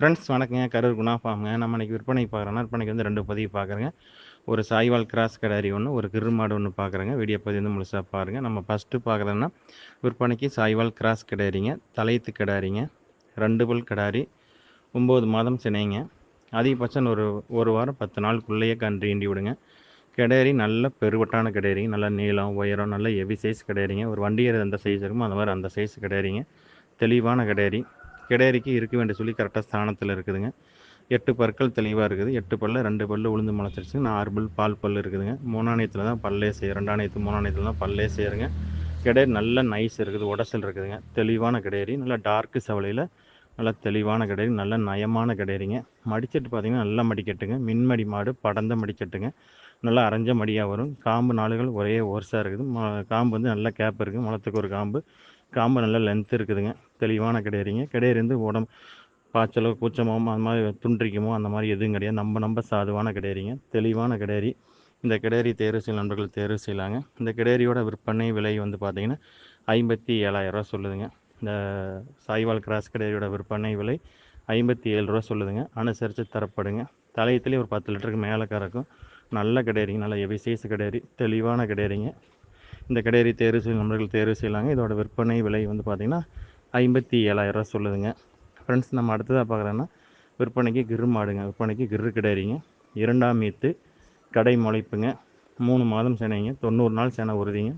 Friends வணக்கங்க. கரூர் குணா ஃபார்முங்க நம்ம இன்றைக்கி விற்பனைக்கு பார்க்குறோன்னா விற்பனைக்கு வந்து ரெண்டு பதிவு பார்க்குறேங்க. ஒரு சாய்வால் கிராஸ் கிடாரி ஒன்று ஒரு கிருமாடு ஒன்று பார்க்குறேங்க. வீடியோ பதிவு வந்து முழுசாக பாருங்கள் நம்ம ஃபஸ்ட்டு பார்க்குறோன்னா விற்பனைக்கு சாய்வால் கிராஸ் கடாரிங்க தலையத்து கிடாரிங்க ரெண்டு பல் கடாரி ஒம்பது மாதம் சினைங்க. அதிகபட்சம் ஒரு ஒரு வாரம் பத்து நாளுக்குள்ளேயே கன்று ஈண்டி விடுங்க. கிடாரி நல்ல பெருவட்டான கிடாரிங்க நல்ல நீளம் உயரம் நல்ல ஹெவி சைஸ் கிடாரிங்க ஒரு வண்டியர் எந்த சைஸ் இருக்குமோ அந்த மாதிரி அந்த சைஸ் கிடாரிங்க தெளிவான கிடாரி கிடாரிக்கு இருக்க வேண்டிய சொல்லி கரெக்டாக ஸ்தானத்தில் இருக்குதுங்க. எட்டு பற்கள் தெளிவாக இருக்குது. எட்டு பல்லு ரெண்டு பல்லு உளுந்து முளைச்சிருச்சு ஆறு பல் பால் பல் இருக்குதுங்க. மூணாணியத்தில் தான் பல்லே செய்யும் ரெண்டாணியத்து மூணாணியத்தில் தான் பல்லே செய்யுங்க கிடாரி நல்ல நைஸ் இருக்குது. உடசல் இருக்குதுங்க. தெளிவான கிடாரி நல்லா டார்க்கு சவலையில் நல்லா தெளிவான கிடாரி நல்ல நயமான கிடாரிங்க மடிச்சட்டு பார்த்திங்கன்னா நல்லா மடிக்கட்டுங்க. மின்மடி மாடு படந்த மடிக்கட்டுங்க. நல்லா அரைஞ்ச மடியாக வரும். காம்பு நாளுகள் ஒரே ஒர்ஸாக இருக்குது. காம்பு வந்து நல்லா கேப் இருக்குது முளத்துக்கு ஒரு காம்பு. காம்பு நல்லா லென்த் இருக்குதுங்க. தெளிவான கிடையாதுங்க கிடையாது வந்து உடம்பு பாய்ச்சலோ கூச்சமோ அந்த மாதிரி துன்றிக்குமோ அந்த மாதிரி எதுவும் கிடையாது. நம்ம நம்ம சாதுவான கிடையாதுங்க தெளிவான கிடையாரி இந்த கிடேரி தேர்வு செய்யும் நண்பர்கள் தேர்வு செய்யலாங்க. இந்த கிடேரியோட விற்பனை விலை வந்து பார்த்திங்கன்னா ஐம்பத்தி ஏழாயிரரூவா சொல்லுதுங்க. இந்த சாய்வால் கிராஸ் கிடேரியோட விற்பனை விலை ஐம்பத்தி ஏழு ரூபா சொல்லுதுங்க. அனுசரித்து தரப்படுங்க. தலையத்துலேயே ஒரு பத்து லிட்டருக்கு மேலே கறக்கும் நல்ல கிடேரிங்க நல்ல எவி சைஸ் கிடேரி தெளிவான கிடேரிங்க இந்த கிடேரி தேர்வு செய்யும் நண்பர்கள் தேர்வு செய்யலாங்க. இதோட விற்பனை விலை வந்து பார்த்திங்கன்னா ஐம்பத்தி ஏழாயிரரூவா சொல்லுதுங்க. ஃப்ரெண்ட்ஸ் நம்ம அடுத்ததாக பார்க்குறோன்னா விற்பனைக்கு கிரு மாடுங்க. விற்பனைக்கு கிரு கிடையாதுங்க இரண்டாம் மீத்து கடை முளைப்புங்க. மூணு மாதம் சேனைங்க. தொண்ணூறு நாள் சேனை உறுதிங்க.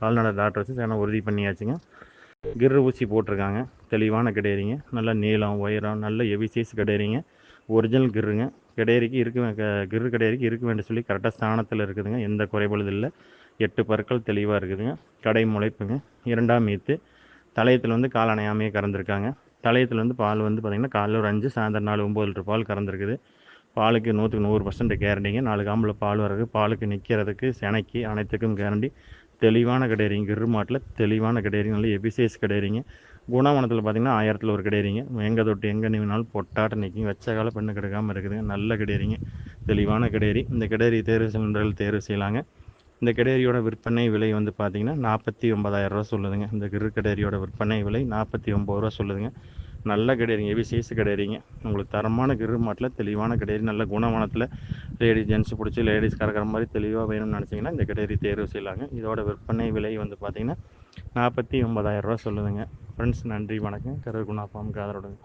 கால்நடை டாக்டர் வச்சு சேனை உறுதி பண்ணியாச்சுங்க. கிரு ஊசி போட்டிருக்காங்க. தெளிவான கிடையாதுங்க நல்ல நீளம் உயரம் நல்ல எவி சைஸ் ஒரிஜினல் கிருங்க. கிடையறிக்கு இருக்க கிரு கிடையறிக்கு இருக்க வேண்டிய சொல்லி கரெக்டாக ஸ்தானத்தில் இருக்குதுங்க. எந்த குறைபாடு இல்லை. எட்டு பற்கள் தெளிவாக இருக்குதுங்க. கடை முளைப்புங்க. இரண்டாம் மீத்து தலையத்தில் வந்து கால் அணையாமையே கறந்துருக்காங்க. தலையத்தில் வந்து பால் வந்து பார்த்திங்கன்னா காலைல ஒரு அஞ்சு சாயந்தரம் நாலு ஒம்பது லிட்டர் பால் கறந்துருக்குது. பாலுக்கு நூற்றுக்கு நூறு பர்சன்ட் கேரண்டிங்க நாலு காம்பில் பால் வர்றது பாலுக்கு நிற்கிறதுக்கு செனைக்கு அனைத்துக்கும் கேரண்டி தெளிவான கிடையாதுங்க கிரு மாட்டில் தெளிவான கிடையாதுங்க நல்ல எபிசைஸ் கிடையாதுங்க குணவனத்தில் பார்த்திங்கன்னா ஆயிரத்தில் ஒரு கிடையாதுங்க எங்கே தொட்டு எங்கே நிவினாலும் பொட்டாட்ட நிற்கும் வச்ச கால பெண்ணு கிடைக்காமல் இருக்குதுங்க. நல்ல கிடையாதுங்க தெளிவான கிடையாரி இந்த கிடையாரி தேர்வு சிலிண்டர்கள் தேர்வு செய்யலாங்க. இந்த கிடேரியோட விற்பனை விலை வந்து பார்த்தீங்கன்னா நாற்பத்தி ஒன்பதாயிரரூவா சொல்லுதுங்க. இந்த கிரு கிடேரியோட விற்பனை விலை நாற்பத்தி ஒம்பது ரூபா சொல்லுதுங்க. நல்ல கிடையாதுங்க எவி சைஸ் கிடையாதுங்க உங்களுக்கு தரமான கிரு மாட்டில் தெளிவான கிடேரி நல்ல குணமானத்தில் லேடிஸ் ஜென்ஸ் பிடிச்சி லேடிஸ் கறக்கிற மாதிரி தெளிவாக வேணும்னு நினச்சிங்கன்னா இந்த கிடேரி தேர்வு செய்யலாங்க. இதோட விற்பனை விலை வந்து பார்த்திங்கன்னா நாற்பத்தி ஒன்பதாயிரரூவா சொல்லுதுங்க. ஃப்ரெண்ட்ஸ் நன்றி வணக்கம். கருகுணா குணாப்பாம் காதரோடுங்க